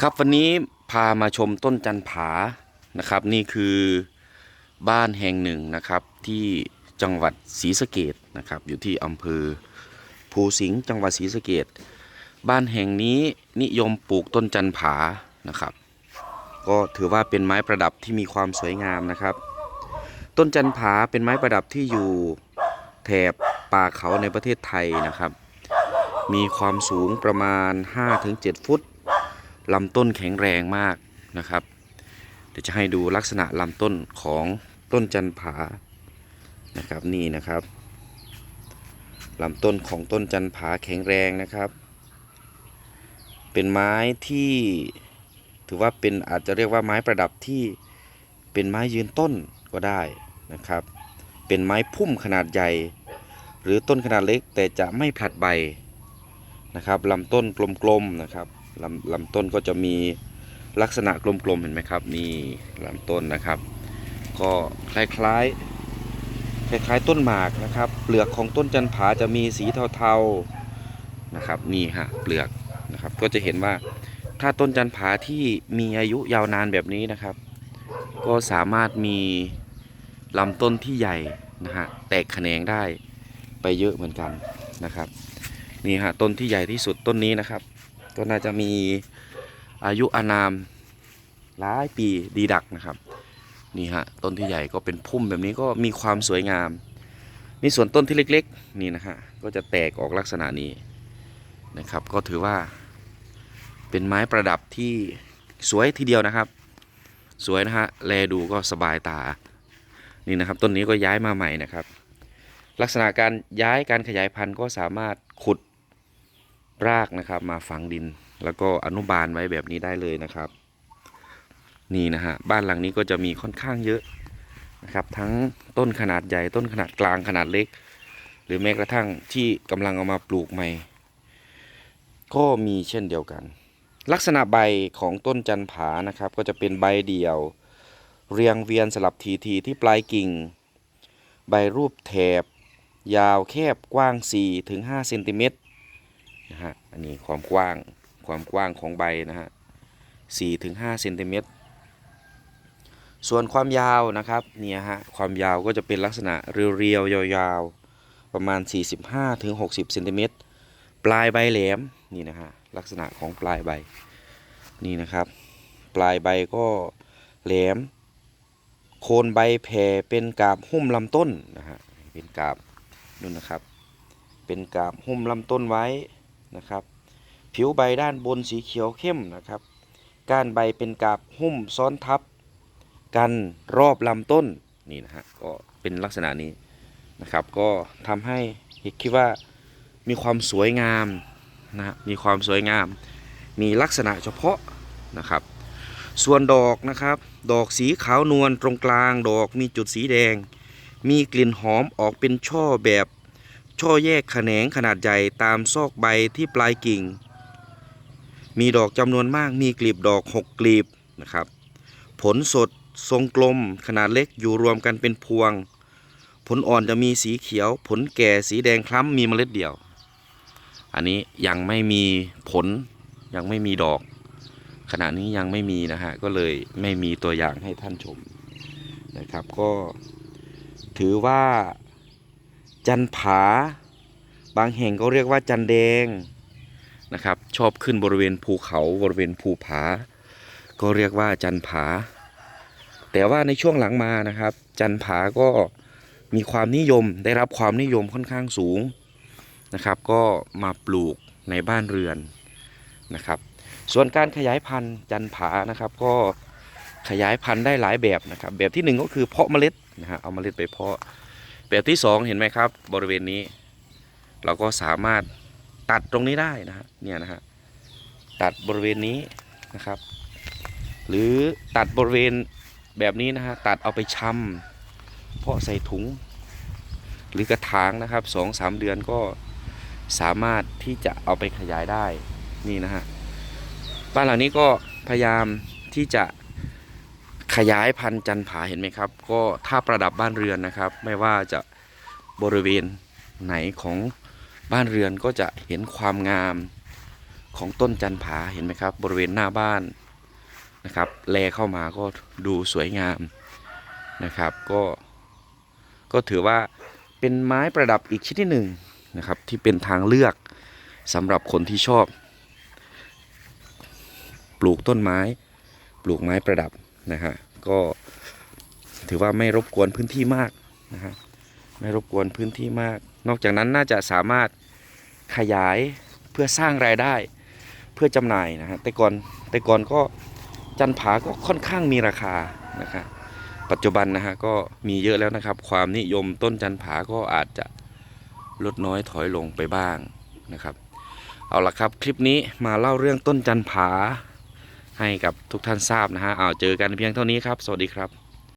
ครับวันนี้พามาชมต้นจันผานะครับ นี่คือบ้านแห่งหนึ่งนะครับที่จังหวัดศรีสะเกดนะครับ อยู่ที่อำเภอภูสิงห์จังหวัดศรีสะเกดบ้านแห่งนี้นิยมปลูกต้นจันผานะครับ ก็ถือว่าเป็นไม้ประดับที่มีความสวยงามนะครับ ต้นจันผาเป็นไม้ประดับที่อยู่แถบป่าเขาในประเทศไทยนะครับ มีความสูงประมาณ 5-7 ฟุต ลำต้นแข็งแรงมากนะครับ เดี๋ยวจะให้ดูลักษณะลำต้นของต้นจันผานะครับนี่นะครับลำต้นของต้นจันผาแข็งแรงนะครับ เป็นไม้ที่ถือว่าเป็นอาจจะเรียกว่าไม้ประดับที่เป็นไม้ยืนต้นก็ได้นะครับ เป็นไม้พุ่มขนาดใหญ่ หรือต้นขนาดเล็กแต่จะไม่ผลัดใบนะครับลำต้นกลมๆนะครับ ลำลำต้นก็จะมีลักษณะกลมๆเห็นไหมครับนี่ลำต้นนะครับ ก็คล้ายๆคล้ายๆต้นหมากนะครับ เปลือกของต้นจันผาจะมีสีเทาๆนะครับนี่ฮะเปลือกนะครับก็จะเห็นว่าถ้าต้นจันผาที่มีอายุยาวนานแบบนี้นะครับ ก็สามารถมีลำต้นที่ใหญ่นะฮะแตกแขนงได้ไปเยอะเหมือนกันนะครับนี่ฮะต้นที่ใหญ่ที่สุดต้นนี้นะครับ ก็น่าจะมีอายุอานามหลายปีดีดักนะครับนี่ฮะต้นที่ใหญ่ก็เป็นพุ่มแบบนี้ก็มีความสวยงาม นี่ส่วนต้นที่เล็กๆ นี่นะฮะก็จะแตกออกลักษณะนี้นะครับ ก็ถือว่า เป็นไม้ประดับที่สวยทีเดียวนะครับ สวยนะฮะแลดูก็สบายตานี่นะครับต้นนี้ก็ย้ายมาใหม่นะครับ ลักษณะการย้ายการขยายพันธุ์ก็สามารถขุด รากนะครับ มาฝังดิน แล้วก็อนุบาลไว้แบบนี้ได้เลยนะครับ นี่นะฮะบ้านหลังนี้ก็จะมีค่อนข้างเยอะนะครับ ทั้งต้นขนาดใหญ่ต้นขนาดกลางขนาดเล็ก หรือแม้กระทั่งที่กำลังเอามาปลูกใหม่ ก็มีเช่นเดียวกัน ลักษณะใบของต้นจันผานะครับ ก็จะเป็นใบเดี่ยว เรียงเวียนสลับทีทีที่ปลายกิ่ง ใบรูปแถบ ยาวแคบกว้าง4ถึง5เซนติเมตร นะฮะ อันนี้ความกว้างความกว้างของใบนะฮะ4ถึง5เซนติเมตร ส่วนความยาวนะครับเนี่ยฮะความยาวก็จะเป็นลักษณะเรียวๆยาวๆ ประมาณ 45ถึง60เซนติเมตรปลายใบแหลมนี่นะฮะลักษณะของปลายใบนี่นะครับ ปลายใบก็แหลม โคนใบแผ่เป็นกาบหุ้มลำต้นนะฮะเป็นกาบนู่นนะครับ เป็นกาบหุ้มลำต้นไว้ นะครับ ผิวใบด้านบนสีเขียวเข้มนะครับ ก้านใบเป็นกาบหุ้มซ้อนทับ กันรอบลำต้นนี่นะฮะก็เป็นลักษณะนี้นะครับ ก็ทำให้คิดว่ามีความสวยงามนะฮะมีความสวยงาม มีลักษณะเฉพาะนะครับ ส่วนดอกนะครับ ดอกสีขาวนวลตรงกลาง ดอกมีจุดสีแดง มีกลิ่นหอมออกเป็นช่อแบบ ช่อแยกแขนงขนาดใหญ่ตามซอกใบที่ปลายกิ่ง มีดอกจำนวนมากมีกลีบดอกหกกลีบนะครับ ผลสดทรงกลมขนาดเล็กอยู่รวมกันเป็นพวง ผลอ่อนจะมีสีเขียว ผลแก่สีแดงคล้ำมีเมล็ดเดียว อันนี้ยังไม่มีผลยังไม่มีดอก ขณะนี้ยังไม่มีนะฮะก็เลยไม่มีตัวอย่างให้ท่านชมนะครับ ก็ถือว่า จันผา บางแห่งก็เรียกว่าจันแดงนะครับ ชอบขึ้นบริเวณภูเขาบริเวณภูผา ก็เรียกว่าจันผา แต่ว่าในช่วงหลังมานะครับ จันผาก็มีความนิยมได้รับความนิยมค่อนข้างสูงนะครับ ก็มาปลูกในบ้านเรือนนะครับ ส่วนการขยายพันธุ์จันผานะครับ ก็ขยายพันธุ์ได้หลายแบบนะครับ แบบที่หนึ่งก็คือเพาะเมล็ดนะฮะเอาเมล็ดไปเพาะ แบบที่สองเห็นไหมครับ บริเวณนี้ เราก็สามารถตัดตรงนี้ได้นะฮะเนี่ยนะฮะตัดบริเวณนี้นะครับ หรือตัดบริเวณแบบนี้นะฮะตัดเอาไปชำเพาะใส่ถุง หรือกระถางนะครับสองสามเดือนก็สามารถที่จะเอาไปขยายได้นี่นะฮะบ้านหลังนี้ก็พยายามที่จะ ขยายพันธุ์จันผาเห็นไหมครับ ก็ถ้าประดับบ้านเรือนนะครับ ไม่ว่าจะบริเวณไหนของบ้านเรือนก็จะเห็นความงามของต้นจันผาเห็นไหมครับ บริเวณหน้าบ้านนะครับ แลเข้ามาก็ดูสวยงามนะครับ ก็ก็ถือว่าเป็นไม้ประดับอีกชนิดหนึ่งนะครับ ที่เป็นทางเลือกสำหรับคนที่ชอบ ปลูกต้นไม้ ปลูกไม้ประดับ นะฮะก็ถือว่าไม่รบกวนพื้นที่มากนะฮะไม่รบกวนพื้นที่มาก นอกจากนั้นน่าจะสามารถขยายเพื่อสร้างรายได้เพื่อจำหน่ายนะฮะแต่ก่อนแต่ก่อนก็จันผาก็ค่อนข้างมีราคานะครับปัจจุบันนะฮะก็มีเยอะแล้วนะครับ ความนิยมต้นจันผาก็อาจจะลดน้อยถอยลงไปบ้างนะครับ เอาละครับคลิปนี้มาเล่าเรื่องต้นจันผา ให้กับทุกท่านทราบนะฮะเอาเจอกันเพียงเท่านี้ครับ สวัสดีครับ